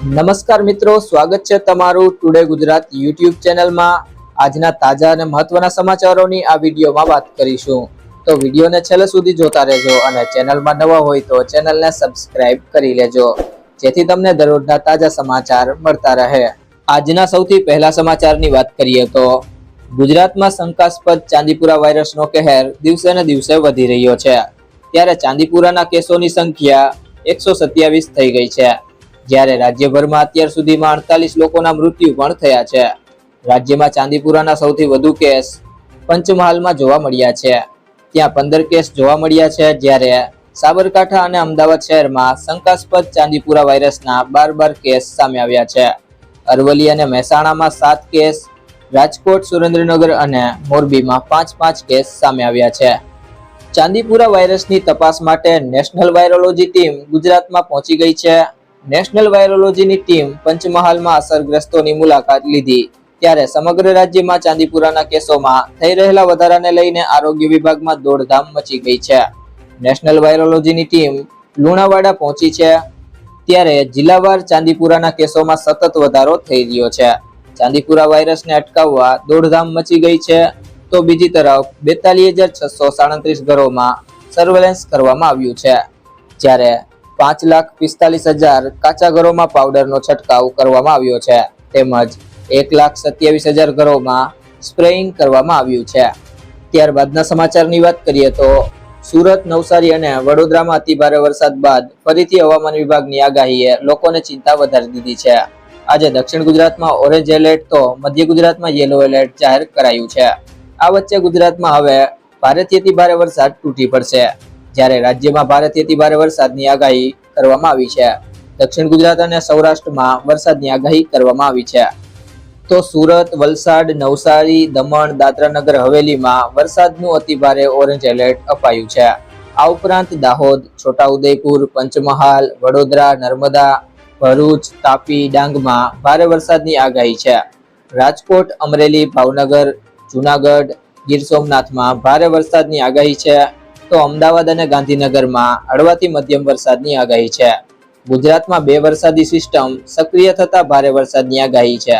નમસ્કાર મિત્રો, સ્વાગત છે તમારું ટુડે ગુજરાત યુટ્યુબ ચેનલમાં. આજના તાજા અને મહત્વના સમાચારોની આ વિડીયોમાં વાત કરીશું. તો વિડીયોને છેલ્લે સુધી જોતા રહેજો અને ચેનલમાં નવા હોય તો ચેનલને સબસ્ક્રાઇબ કરી લેજો, જેથી તમને દરરોજના તાજા સમાચાર મળતા રહે. આજના સૌથી પહેલા સમાચારની વાત કરીએ તો, ગુજરાતમાં શંકાસ્પદ ચાંદીપુરા વાયરસનો કહેર દિવસે ને દિવસે વધી રહ્યો છે. ત્યારે ચાંદીપુરાના કેસોની સંખ્યા એકસો સત્યાવીસ થઈ ગઈ છે. જ્યારે રાજ્યભરમાં અત્યાર સુધીમાં અડતાલીસ લોકોના મૃત્યુ પણ થયા છે. રાજ્યમાં ચાંદીપુરાના સૌથી વધુ કેસ પંચમહાલમાં જોવા મળ્યા છે. ત્યાં પંદર કેસ જોવા મળ્યા છે, જ્યારે સાબરકાંઠા અને અમદાવાદ શહેરમાં શંકાસ્પદ ચાંદીપુરા વાયરસના બાર બાર કેસ સામે આવ્યા છે. અરવલ્લી અને મહેસાણામાં સાત કેસ, રાજકોટ, સુરેન્દ્રનગર અને મોરબીમાં પાંચ પાંચ કેસ સામે આવ્યા છે. ચાંદીપુરા વાયરસની તપાસ માટે નેશનલ વાયરોલોજી ટીમ ગુજરાતમાં પહોંચી ગઈ છે. નેશનલ વાયરોલોજીની ટીમ પંચમહાલમાં અસરગ્રસ્તોની મુલાકાત લીધી. ત્યારે સમગ્ર રાજ્યમાં ચાંદીપુરાના કેસોમાં થઈ રહેલા વધારાને લઈને આરોગ્ય વિભાગમાં દોડધામ મચી ગઈ છે. નેશનલ વાયરોલોજીની ટીમ લુણાવાડા પહોંચી છે. ત્યારે જિલ્લાવાર ચાંદીપુરાના કેસોમાં સતત વધારો થઈ રહ્યો છે. ચાંદીપુરા વાયરસને અટકાવવા દોડધામ મચી ગઈ છે. તો બીજી તરફ બેતાલીસ હજાર છસો સાડત્રીસ ઘરોમાં સર્વેલન્સ કરવામાં આવ્યું છે. જ્યારે પાંચ લાખ પિસ્તાલીસ હજાર કાચા ઘરોમાં પાવડરનો છંટકાવ કરવામાં આવ્યો છે. તેમજ એક લાખ સત્યાવીસ હજાર ઘરોમાં સ્પ્રેઇંગ કરવામાં આવ્યું છે. ત્યારબાદના સમાચારની વાત કરીએ તો સુરત, નવસારી અને વડોદરામાં અતિભારે વરસાદ બાદ ફરીથી હવામાન વિભાગની આગાહીએ લોકોને ચિંતા વધારી દીધી છે. આજે દક્ષિણ ગુજરાતમાં ઓરેન્જ એલર્ટ તો મધ્ય ગુજરાતમાં યેલો એલર્ટ જાહેર કરાયું છે. આ વચ્ચે ગુજરાતમાં હવે ભારેથી અતિભારે વરસાદ તૂટી પડશે. જ્યારે રાજ્યમાં ભારેથી ભારે વરસાદની આગાહી કરવામાં આવી છે. દક્ષિણ ગુજરાત અને સૌરાષ્ટ્રમાં વરસાદની આગાહી કરવામાં આવી છે. તો સુરત, વલસાડ, નવસારી, દમણ, દાદરાનગર, હવેલીમાં વરસાદનું અતિભારે ઓરેન્જ એલર્ટ અપાયું છે. આ ઉપરાંત દાહોદ, છોટાઉદેપુર, પંચમહાલ, વડોદરા, નર્મદા, ભરૂચ, તાપી, ડાંગમાં ભારે વરસાદની આગાહી છે. રાજકોટ, અમરેલી, ભાવનગર, જુનાગઢ, ગીર સોમનાથમાં ભારે વરસાદની આગાહી છે. તો અમદાવાદ અને ગાંધીનગરમાં હળવાથી મધ્યમ વરસાદની આગાહી છે. ગુજરાતમાં બે વરસાદી સિસ્ટમ સક્રિય થતા ભારે વરસાદની આગાહી છે.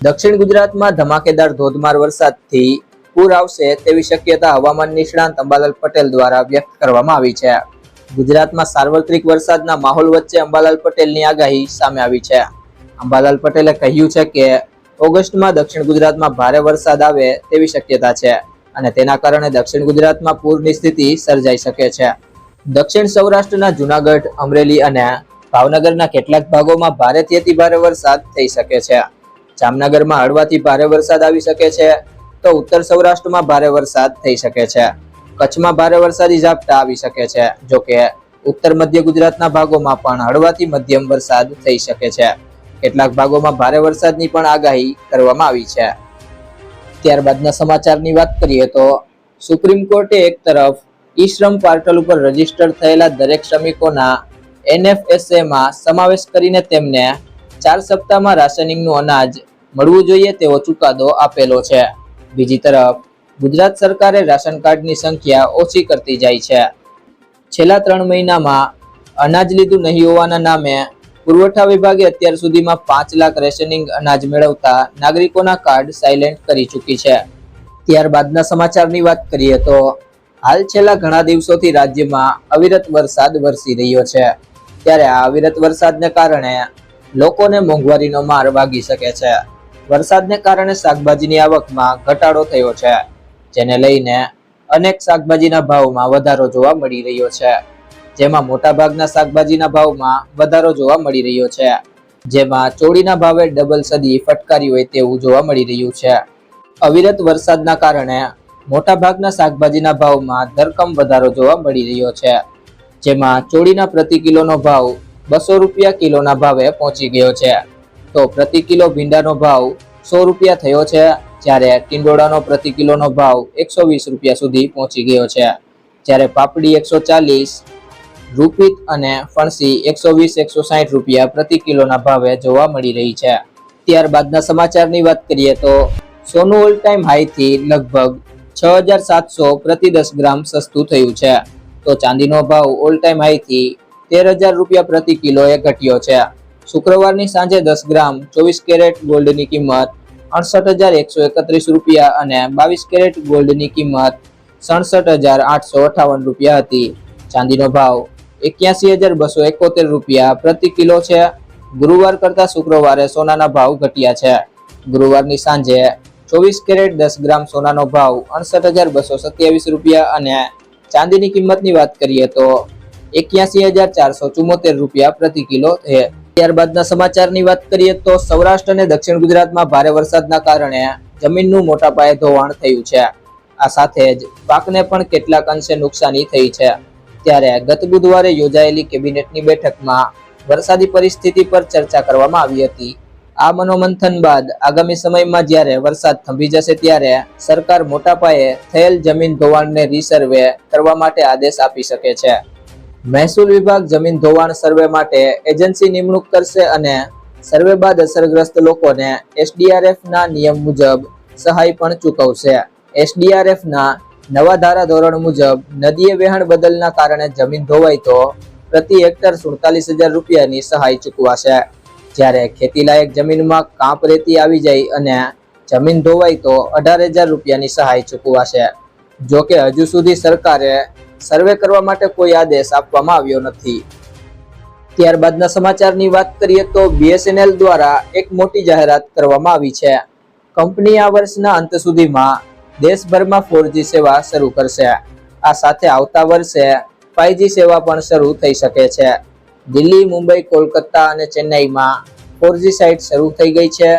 દક્ષિણ ગુજરાતમાં ધમાકેદાર ધોધમાર વરસાદથી પૂર આવશે તેવી શક્યતા હવામાન નિષ્ણાંત અંબાલાલ પટેલ દ્વારા વ્યક્ત કરવામાં આવી છે. ગુજરાતમાં સાર્વત્રિક વરસાદના માહોલ વચ્ચે અંબાલાલ પટેલની આગાહી સામે આવી છે. અંબાલાલ પટેલે કહ્યું છે કે ઓગસ્ટમાં દક્ષિણ ગુજરાતમાં ભારે વરસાદ આવે તેવી શક્યતા છે. અને તેના કારણે દક્ષિણ ગુજરાતમાં પૂરની સ્થિતિ સર્જાઈ શકે છે. દક્ષિણ સૌરાષ્ટ્રના જુનાગઢ, અમરેલી અને ભાવનગરના કેટલાક ભાગોમાં ભારેથી અતિ ભારે વરસાદ થઈ શકે છે. જામનગરમાં હળવાથી ભારે વરસાદ આવી શકે છે, તો ઉત્તર સૌરાષ્ટ્રમાં ભારે વરસાદ થઈ શકે છે. કચ્છમાં ભારે વરસાદી ઝાપટા આવી શકે છે, જો કે ઉત્તર મધ્ય ગુજરાતના ભાગોમાં પણ હળવાથી મધ્યમ વરસાદ થઈ શકે છે. કેટલાક ભાગોમાં ભારે વરસાદની પણ આગાહી કરવામાં આવી છે. ત્યારબાદના સમાચારની વાત કરીએ તો સુપ્રીમ કોર્ટે એક તરફ ઈ શ્રમ પોર્ટલ ઉપર રજિસ્ટર થયેલા દરેક શ્રમિકોના એનએફએસએમાં સમાવેશ કરીને તેમને ચાર સપ્તાહમાં રાશનિંગનું અનાજ મળવું જોઈએ તેવો ચુકાદો આપેલો છે. બીજી તરફ, ગુજરાત સરકારે રાશન કાર્ડની સંખ્યા ઓછી કરતી જાય છે. છેલ્લા ત્રણ મહિનામાં અનાજ લીધું નહીં હોવાના નામે પુરવઠા વિભાગે અત્યાર સુધીમાં પાંચ લાખ રેશનિંગ અનાજ મેળવતા નાગરિકોના કાર્ડ સાયલેન્ટ કરી ચૂકી છે. ત્યારબાદના સમાચારની વાત કરીએ તો, હાલ છેલ્લા ઘણા દિવસોથી રાજ્યમાં અવિરત વરસાદ વરસી રહ્યો છે. ત્યારે આ અવિરત વરસાદને કારણે લોકોને મોંઘવારીનો માર વાગી શકે છે. વરસાદને કારણે શાકભાજીની આવકમાં ઘટાડો થયો છે, જેને લઈને અનેક શાકભાજીના ભાવમાં વધારો જોવા મળી રહ્યો છે. જેમાં મોટાભાગના શાકભાજીના ભાવમાં વધારો જોવા મળી રહ્યો છે. જેમાં ચોળીના ભાવે ડબલ સદી ફટકારી હોય તેવું જોવા મળી રહ્યું છે. અવિરત વરસાદના કારણે મોટાભાગના શાકભાજીના ભાવમાં ધરકમ વધારો જોવા મળી રહ્યો છે. જેમાં ચોળીના પ્રતિ કિલોનો ભાવ બસો રૂપિયા કિલોના ભાવે પહોંચી ગયો છે. તો પ્રતિ કિલો ભીંડાનો ભાવ સો રૂપિયા થયો છે, જ્યારે ટિંડોળાનો પ્રતિ કિલોનો ભાવ એકસો વીસ રૂપિયા સુધી પહોંચી ગયો છે. જ્યારે પાપડી એકસો ચાલીસ રૂપિત અને ફણસી એકસો વીસ, એકસો સાઠ રૂપિયા પ્રતિ કિલોના ભાવે જોવા મળી રહી છે. ત્યારબાદના સમાચારની વાત કરીએ તો સોનું ઓલ ટાઈમ હાઈથી લગભગ છ હજાર સાતસો પ્રતિ દસ ગ્રામ સસ્તું થયું છે. તો ચાંદીનો ભાવ ઓલ ટાઈમ હાઈથી તેર હજાર રૂપિયા પ્રતિ કિલોએ ઘટ્યો છે. શુક્રવારની સાંજે દસ ગ્રામ ચોવીસ કેરેટ ગોલ્ડની કિંમત અડસઠ હજાર એકસો એકત્રીસ રૂપિયા અને બાવીસ કેરેટ ગોલ્ડની કિંમત સડસઠ હજાર આઠસો અઠાવન રૂપિયા હતી. ચાંદીનો ભાવ એક્યાસી હજાર બસો એકોતેર રૂપિયા પ્રતિ કિલો છે. ગુરુવાર કરતા શુક્રવારે સોનાના ભાવ ઘટ્યા છે. ગુરુવારની સાંજે ચોવીસ કેરેટ દસ ગ્રામ સોનાનો ભાવ અડસઠ હજાર બસો સત્યાવીસ રૂપિયા અને ચાંદીની કિંમતની વાત કરીએ તો એક્યાસી હજાર ચારસો ચુમ્મોતેર રૂપિયા પ્રતિ કિલો છે. ત્યારબાદના સમાચારની વાત કરીએ તો સૌરાષ્ટ્ર અને દક્ષિણ ગુજરાતમાં ભારે વરસાદના કારણે જમીનનું મોટા પાયે ધોવાણ થયું છે. આ સાથે જ પાકને પણ કેટલાક અંશે નુકસાની થઈ છે. ત્યારે ગત બુધવારે યોજાયેલી કેબિનેટની બેઠકમાં વરસાદી પરિસ્થિતિ પર ચર્ચા કરવામાં આવી હતી. આ મનોમંથન બાદ આગામી સમયમાં જ્યારે વરસાદ થંભી જશે ત્યારે સરકાર મોટા પાયે થયેલ જમીન ધોવાણને રીસર્વે કરવા માટે આદેશ આપી શકે છે. મહેસૂલ વિભાગ જમીન ધોવાણ સર્વે માટે એજન્સી નિમણૂક કરશે અને સર્વે બાદ અસરગ્રસ્ત લોકોને એસડીઆરએફના નિયમ મુજબ સહાય પણ ચૂકવશે. એસડીઆરએફ ના નવા ધારા ધોરણ મુજબ નદીએ વહેણ બદલના કારણે જમીન ધોવાય તો પ્રતિ હેક્ટર સુડતાલીસ હજાર રૂપિયાની સહાય ચૂકવાશે. જ્યારે ખેતીલાયક જમીનમાં કાંપ રેતી આવી જાય અને જમીન ધોવાય તો અઢાર હજાર રૂપિયાની સહાય ચૂકવાશે. જો કે હજુ સુધી સરકારે સર્વે કરવા માટે કોઈ આદેશ આપવામાં આવ્યો નથી. ત્યારબાદના સમાચારની વાત કરીએ તો બીએસએનએલ દ્વારા એક મોટી જાહેરાત કરવામાં આવી છે. કંપની આ વર્ષના અંત સુધીમાં દેશભરમાં ફોરજી સેવા શરૂ કરશે. આ સાથે આવતા વર્ષે ફાઈવજી સેવા પણ શરૂ થઈ શકે છે. દિલ્હી, મુંબઈ, કોલકાતા અને ચેન્નાઈમાં ફોરજી સાઇટ શરૂ થઈ ગઈ છે.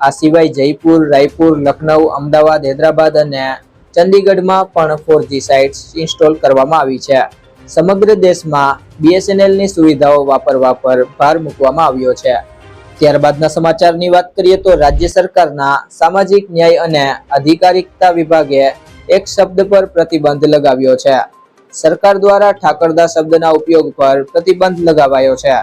આ સિવાય જયપુર, રાયપુર, લખનઉ, અમદાવાદ, હૈદરાબાદ અને ચંદીગઢમાં પણ ફોરજી સાઇટ્સ ઇન્સ્ટોલ કરવામાં આવી છે. સમગ્ર દેશમાં બીએસએનએલની સુવિધાઓ વાપરવા પર ભાર મૂકવામાં આવ્યો છે. ત્યારબાદના સમાચારની વાત કરીએ તો રાજ્ય સરકારના સામાજિક ન્યાય અને અધિકારિકતા વિભાગે એક શબ્દ પર પ્રતિબંધ લગાવ્યો છે. સરકાર દ્વારા ઠાકરદા શબ્દના ઉપયોગ પર પ્રતિબંધ લગાવાયો છે.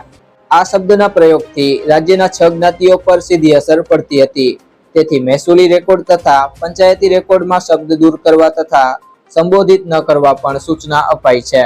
આ શબ્દના પ્રયોગથી રાજ્યના છ જ્ઞાતિઓ પર સીધી અસર પડતી હતી. તેથી મહેસૂલી રેકોર્ડ તથા પંચાયતી રેકોર્ડમાં શબ્દ દૂર કરવા તથા સંબોધિત ન કરવા પણ સૂચના અપાઈ છે.